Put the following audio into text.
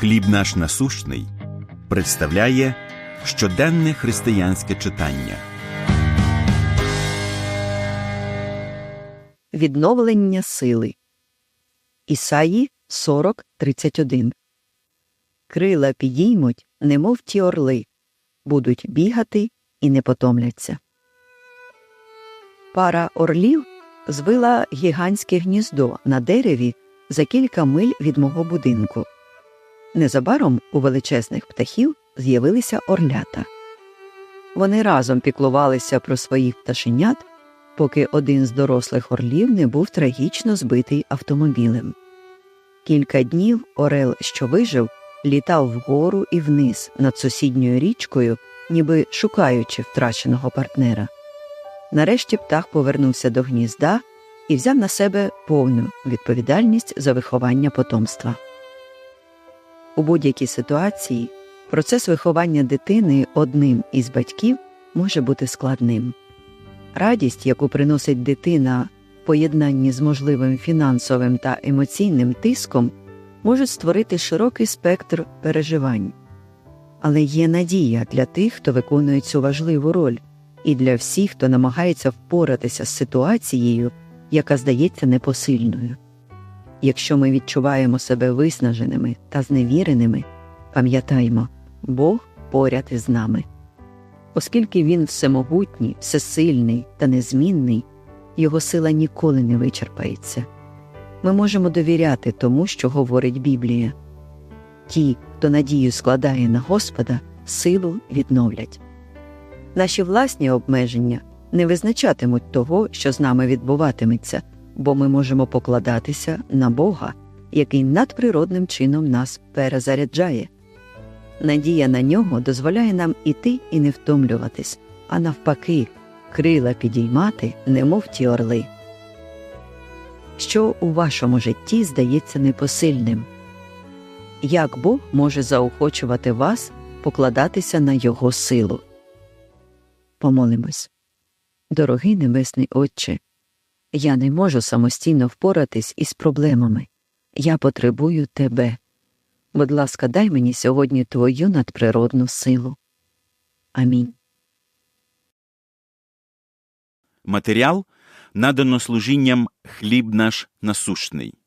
Хліб наш насущний представляє щоденне християнське читання. Відновлення сили. Ісаї 40.31 Крила підіймуть, немов ті орли, будуть бігати і не потомляться. Пара орлів звила гігантське гніздо на дереві за кілька миль від мого будинку. Незабаром у величезних птахів з'явилися орлята. Вони разом піклувалися про своїх пташенят, поки один з дорослих орлів не був трагічно збитий автомобілем. Кілька днів орел, що вижив, літав вгору і вниз над сусідньою річкою, ніби шукаючи втраченого партнера. Нарешті птах повернувся до гнізда і взяв на себе повну відповідальність за виховання потомства. У будь-якій ситуації процес виховання дитини одним із батьків може бути складним. Радість, яку приносить дитина в поєднанні з можливим фінансовим та емоційним тиском, можуть створити широкий спектр переживань. Але є надія для тих, хто виконує цю важливу роль, і для всіх, хто намагається впоратися з ситуацією, яка здається непосильною. Якщо ми відчуваємо себе виснаженими та зневіреними, пам'ятаймо, Бог поряд із нами. Оскільки він всемогутній, всесильний та незмінний, його сила ніколи не вичерпається. Ми можемо довіряти тому, що говорить Біблія. Ті, хто надію складає на Господа, силу відновлять. Наші власні обмеження не визначатимуть того, що з нами відбуватиметься, бо ми можемо покладатися на Бога, який надприродним чином нас перезаряджає. Надія на нього дозволяє нам іти і не втомлюватись, а навпаки, крила підіймати, немов ті орли. Що у вашому житті здається непосильним? Як Бог може заохочувати вас покладатися на Його силу? Помолимось. Дорогий Небесний Отче, я не можу самостійно впоратись із проблемами. Я потребую Тебе. Будь ласка, дай мені сьогодні Твою надприродну силу. Амінь. Матеріал надано служінням Хліб наш насущний.